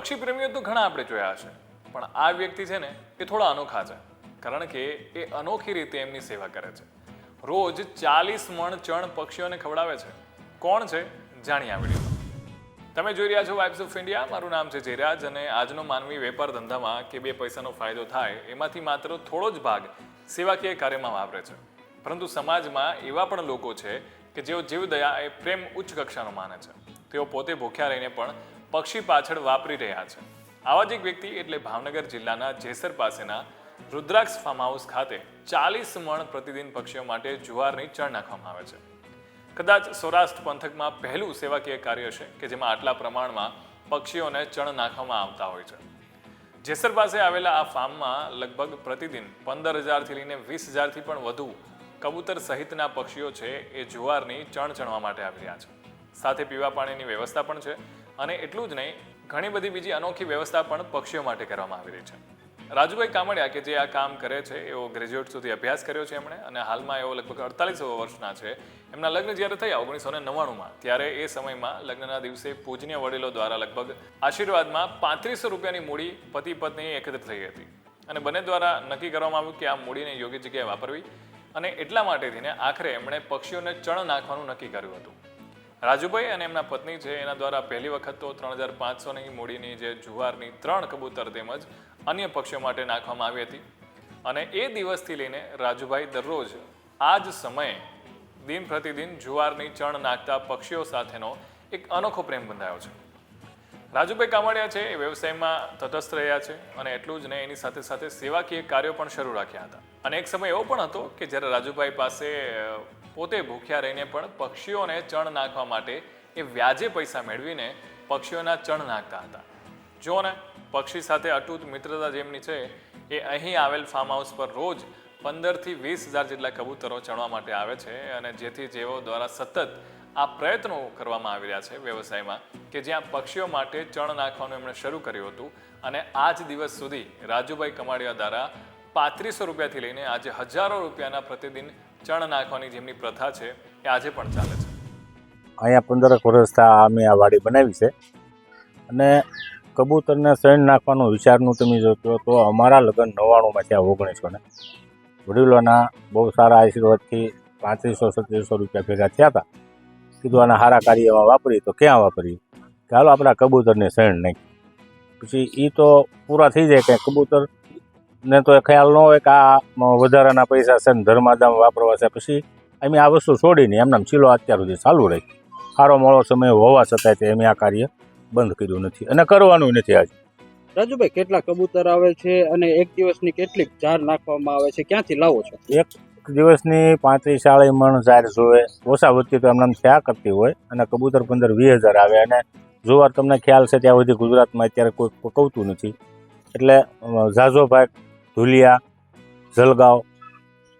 પક્ષી પ્રેમીઓ તો ઘણા આપણે જોયા હશે. પણ આ વ્યક્તિ છે ને, એ થોડા અનોખા છે. કારણ કે એ અનોખી રીતે એમની સેવા કરે છે. રોજ ચાલીસ મણ ચણ પક્ષીઓને ખવડાવે છે. કોણ છે? જાણી આ વિડીયોમાં. તમે જોઈ રહ્યા છો વાઇબ્સ ઓફ ઇન્ડિયા મારું નામ છે જયરાજ અને આજનો માનવી વેપાર ધંધામાં કે બે પૈસાનો ફાયદો થાય, એમાંથી માત્ર થોડો જ ભાગ સેવાકીય કાર્યમાં વાપરે છે. પરંતુ સમાજમાં એવા પણ લોકો છે કે જેઓ જીવદયા એ પ્રેમ ઉચ્ચ કક્ષાનો માને છે. તેઓ પોતે ભૂખ્યા રહીને પણ પક્ષી પાછળ વાપરી રહ્યા છે. આવા જ એક વ્યક્તિ એટલે ભાવનગર જિલ્લાના જેસર પાસેના રુદ્રાક્ષ ફાર્મ હાઉસ ખાતે ચાલીસ મણ પ્રતિદિન પક્ષીઓ માટે જુવારની ચણ નાખવામાં આવે છે. કદાચ સૌરાષ્ટ્ર પંથકમાં પહેલું સેવાકીય કાર્ય છે કે જેમાં આટલા પ્રમાણમાં પક્ષીઓને ચણ નાખવામાં આવતા હોય છે. જેસર પાસે આવેલા આ ફાર્મમાં લગભગ પ્રતિદિન પંદર હજારથી લઈને વીસ હજારથી પણ વધુ કબૂતર સહિતના પક્ષીઓ છે એ જુવારની ચણ ચણવા માટે આવી રહ્યા છે. સાથે પીવા પાણીની વ્યવસ્થા પણ છે અને એટલું જ નહીં, ઘણી બધી બીજી અનોખી વ્યવસ્થા પણ પક્ષીઓ માટે કરવામાં આવી રહી છે. રાજુભાઈ કામડિયા કે જે આ કામ કરે છે, એવો ગ્રેજ્યુએટ સુધી અભ્યાસ કર્યો છે એમણે અને હાલમાં એવો લગભગ અડતાલીસ વર્ષના છે. એમના લગ્ન જ્યારે થયા ઓગણીસો ને નવ્વાણુંમાં, ત્યારે એ સમયમાં લગ્નના દિવસે પૂજનીય વડીલો દ્વારા લગભગ આશીર્વાદમાં પાંત્રીસો રૂપિયાની મૂડી પતિ પત્ની એકત્રિત થઈ હતી. અને બંને દ્વારા નક્કી કરવામાં આવ્યું કે આ મૂડીને યોગ્ય જગ્યાએ વાપરવી અને એટલા માટે થઈને આખરે એમણે પક્ષીઓને ચણ નાખવાનું નક્કી કર્યું હતું. રાજુભાઈ અને એમના પત્ની છે એના દ્વારા પહેલી વખત તો ત્રણ હજાર પાંચસોની મૂડીની જે જુવારની ત્રણ કબૂતર તેમજ અન્ય પક્ષીઓ માટે નાખવામાં આવી હતી. અને એ દિવસથી લઈને રાજુભાઈ દરરોજ આ જ સમયે દિન પ્રતિદિન જુવારની ચણ નાખતા પક્ષીઓ સાથેનો એક અનોખો પ્રેમ બંધાયો છે. રાજુભાઈ કામડિયા છે, એ વ્યવસાયમાં તટસ્થ રહ્યા છે અને એટલું જ નહીં, એની સાથે સાથે સેવાકીય કાર્યો પણ શરૂ રાખ્યા હતા. અને એક સમય એવો પણ હતો કે જ્યારે રાજુભાઈ પાસે પોતે ભૂખ્યા રહીને પણ પક્ષીઓને ચણ નાખવા માટે એ વ્યાજે પૈસા મેળવીને પક્ષીઓના ચણ નાખતા હતા. જુઓ ને, પક્ષી સાથે અટૂટ મિત્રતા જેમની છે, એ અહીં આવેલ ફાર્મ હાઉસ પર રોજ પંદરથી વીસ હજાર જેટલા કબૂતરો ચણવા માટે આવે છે અને જેથી જેઓ દ્વારા સતત આ પ્રયત્નો કરવામાં આવી રહ્યા છે વ્યવસાયમાં કે જ્યાં પક્ષીઓ માટે ચણ નાખવાનું એમણે શરૂ કર્યું હતું અને આ જ દિવસ સુધી રાજુભાઈ કમાડિયા દ્વારા પાંત્રીસો રૂપિયાથી લઈને આજે હજારો રૂપિયાના પ્રતિદિન ચણ નાખવાની જેમની પ્રથા છે એ આજે પણ ચાલે છે. અહીંયા પંદરક વર્ષથી અમે આ વાડી બનાવી છે. અને કબૂતરને શેણ નાખવાનું વિચારનું તમે જો તો અમારા લગ્ન નવ્વાણુંમાં થયા ઓગણીસો ને. વડીલોના બહુ સારા આશીર્વાદથી પાંત્રીસો સત્રીસો રૂપિયા ભેગા થયા હતા. કીધું આના સારા કાર્યમાં વાપરીએ તો ક્યાં વાપરીએ? કે હાલો આપણા કબૂતરને શેણ નાખી પછી એ તો પૂરા થઈ જાય કે કબૂતર ને તો એ ખ્યાલ ન હોય કે આ વધારાના પૈસા છે ને ધર્માદામ વાપરવા છે. પછી અમે આ વસ્તુ છોડીને એમનામ ચીલો અત્યાર સુધી ચાલુ રહી. સારો મોડો સમય હોવા છતાંય તે અમે આ કાર્ય બંધ કર્યું નથી અને કરવાનું નથી આજે. રાજુભાઈ કેટલા કબૂતર આવે છે અને એક દિવસની કેટલીક ચાર નાખવામાં આવે છે? ક્યાંથી લાવો છો? એક દિવસની પાંત્રીસ ચાળીસ મણ ઝાર જોવે. ઓછા વચ્ચે તો એમને થયા કરતી હોય અને કબૂતર પંદર વીસ હજાર આવે. અને જોવાર તમને ખ્યાલ છે ત્યાં સુધી ગુજરાતમાં અત્યારે કોઈ પકવતું નથી. એટલે ઝાઝો ભાગ ધુલિયા જલગાંવ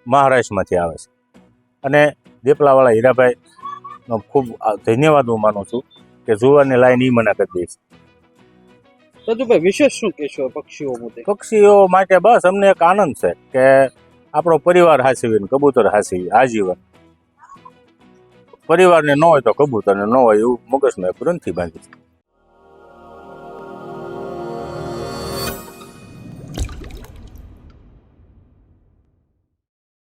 મહારાષ્ટ્રમાંથી આવે છે. અને દેપલાવાળા હીરાભાઈ નો ખૂબ ધન્યવાદ હું માનું છું કે જુવારની લાઈન એ મને કરી દે છે. વિશેષ શું કહેશો પક્ષીઓ મુદ્દે? પક્ષીઓ માટે બસ અમને એક આનંદ છે કે આપણો પરિવાર હાસીવીને કબૂતર હાસીવી આજીવન પરિવારને ન હોય તો કબૂતરને ન હોય એવું મગજમાં એક ગ્રંથિ બાંધી છે.